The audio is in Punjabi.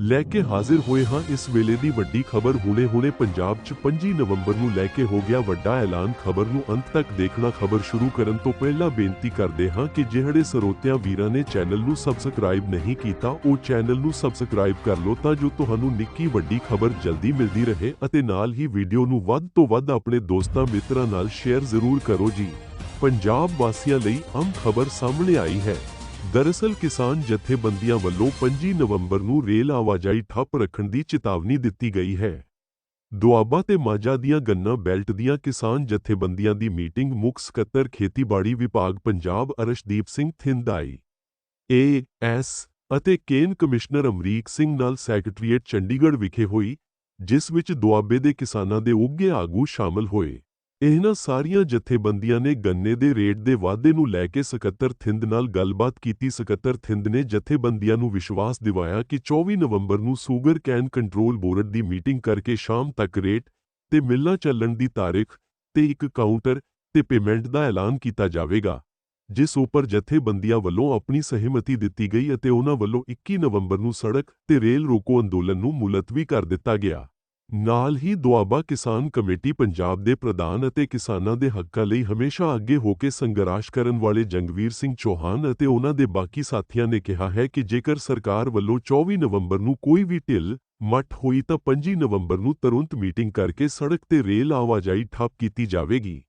ਲੈ ਕੇ ਹਾਜ਼ਰ ਹੋਏ ਹਾਂ। ਇਸ ਵੇਲੇ ਦੀ ਵੱਡੀ ਖਬਰ ਹੁਣੇ-ਹੁਣੇ ਪੰਜਾਬ 'ਚ 25 ਨਵੰਬਰ ਨੂੰ ਲੈ ਕੇ ਹੋ ਗਿਆ ਵੱਡਾ ਐਲਾਨ। ਖਬਰ ਨੂੰ ਅੰਤ ਤੱਕ ਦੇਖਣਾ ਖਬਰ ਸ਼ੁਰੂ ਕਰਨ ਤੋਂ ਪਹਿਲਾਂ ਬੇਨਤੀ ਕਰਦੇ ਹਾਂ ਕਿ ਜਿਹੜੇ ਸਰੋਤਿਆਂ ਵੀਰਾਂ ਨੇ ਚੈਨਲ ਨੂੰ ਸਬਸਕ੍ਰਾਈਬ ਨਹੀਂ ਕੀਤਾ, ਉਹ ਚੈਨਲ ਨੂੰ ਸਬਸਕ੍ਰਾਈਬ ਕਰ ਲਓ ਤਾਂ ਜੋ ਤੁਹਾਨੂੰ ਨਿੱਕੀ ਵੱਡੀ ਖਬਰ ਜਲਦੀ ਮਿਲਦੀ ਰਹੇ ਅਤੇ ਨਾਲ ਹੀ ਵੀਡੀਓ ਨੂੰ ਵੱਧ ਤੋਂ ਵੱਧ ਆਪਣੇ ਦੋਸਤਾਂ, ਮਿੱਤਰਾਂ ਨਾਲ ਸ਼ੇਅਰ ਜ਼ਰੂਰ ਕਰੋ ਜੀ। ਪੰਜਾਬ ਵਾਸੀਆਂ ਲਈ ਅਮ ਖਬਰ ਸਾਹਮਣੇ ਆਈ ਹੈ। ਦਰਅਸਲ ਕਿਸਾਨ ਜਥੇਬੰਦੀਆਂ ਵੱਲੋਂ 25 ਨਵੰਬਰ ਨੂੰ ਰੇਲ ਆਵਾਜਾਈ ਠੱਪ ਰੱਖਣ ਦੀ ਚੇਤਾਵਨੀ ਦਿੱਤੀ ਗਈ ਹੈ। ਦੁਆਬਾ ਤੇ ਮਾਝਾ ਦੀਆਂ ਗੰਨਾ ਬੈਲਟ ਦੀਆਂ ਕਿਸਾਨ ਜਥੇਬੰਦੀਆਂ ਦੀ ਮੀਟਿੰਗ ਮੁੱਖ ਸਕੱਤਰ ਖੇਤੀਬਾੜੀ ਵਿਭਾਗ ਪੰਜਾਬ ਅਰਸ਼ਦੀਪ ਸਿੰਘ ਥਿੰਦਾਈ ਏ, ਐਸ ਅਤੇ ਕੇਨ ਕਮਿਸ਼ਨਰ ਅਮਰੀਕ ਸਿੰਘ ਨਾਲ ਸੈਕਟਰੀਏਟ ਚੰਡੀਗੜ੍ਹ ਵਿਖੇ ਹੋਈ, ਜਿਸ ਵਿੱਚ ਦੁਆਬੇ ਦੇ ਕਿਸਾਨਾਂ ਦੇ ਉੱਘੇ ਆਗੂ ਸ਼ਾਮਲ ਹੋਏ। ਇਹਨਾਂ ਸਾਰੀਆਂ ਜਥੇਬੰਦੀਆਂ ਨੇ ਗੰਨੇ ਦੇ ਰੇਟ ਦੇ ਵਾਧੇ ਨੂੰ ਲੈ ਕੇ ਸਕੱਤਰ ਥਿੰਦ ਨਾਲ ਗੱਲਬਾਤ ਕੀਤੀ। ਸਕੱਤਰ ਥਿੰਦ ਨੇ ਜਥੇਬੰਦੀਆਂ ਨੂੰ ਵਿਸ਼ਵਾਸ ਦਿਵਾਇਆ ਕਿ 24 ਨਵੰਬਰ ਨੂੰ ਸ਼ੂਗਰ ਕੈਨ ਕੰਟਰੋਲ ਬੋਰਡ ਦੀ ਮੀਟਿੰਗ ਕਰਕੇ ਸ਼ਾਮ ਤੱਕ ਰੇਟ ਤੇ ਮਿੱਲਾਂ ਚੱਲਣ ਦੀ ਤਾਰੀਖ ਤੇ ਇੱਕ ਕਾਊਂਟਰ ਤੇ ਪੇਮੈਂਟ ਦਾ ਐਲਾਨ ਕੀਤਾ ਜਾਵੇਗਾ, ਜਿਸ ਉੱਪਰ ਜਥੇਬੰਦੀਆਂ ਵੱਲੋਂ ਆਪਣੀ ਸਹਿਮਤੀ ਦਿੱਤੀ ਗਈ ਅਤੇ ਉਹਨਾਂ ਵੱਲੋਂ 21 ਨਵੰਬਰ ਨੂੰ ਸੜਕ ਤੇ ਰੇਲ ਰੋਕੋ ਅੰਦੋਲਨ ਨੂੰ ਮੁਲਤਵੀ ਕਰ ਦਿੱਤਾ ਗਿਆ। ਨਾਲ ਹੀ ਦੁਆਬਾ ਕਿਸਾਨ ਕਮੇਟੀ ਪੰਜਾਬ ਦੇ ਪ੍ਰਧਾਨ ਅਤੇ ਕਿਸਾਨਾਂ ਦੇ ਹੱਕਾਂ ਲਈ ਹਮੇਸ਼ਾ ਅੱਗੇ ਹੋ ਕੇ ਸੰਘਰਸ਼ ਕਰਨ ਵਾਲੇ ਜੰਗਵੀਰ ਸਿੰਘ ਚੌਹਾਨ ਅਤੇ ਉਹਨਾਂ ਦੇ ਬਾਕੀ ਸਾਥੀਆਂ ਨੇ ਕਿਹਾ ਹੈ ਕਿ ਜੇਕਰ ਸਰਕਾਰ ਵੱਲੋਂ 24 ਨਵੰਬਰ ਨੂੰ ਕੋਈ ਵੀ ਢਿੱਲ ਮੱਠ ਹੋਈ ਤਾਂ 25 ਨਵੰਬਰ ਨੂੰ ਤੁਰੰਤ ਮੀਟਿੰਗ ਕਰਕੇ ਸੜਕ ਤੇ ਰੇਲ ਆਵਾਜਾਈ ਠੱਪ ਕੀਤੀ ਜਾਵੇਗੀ।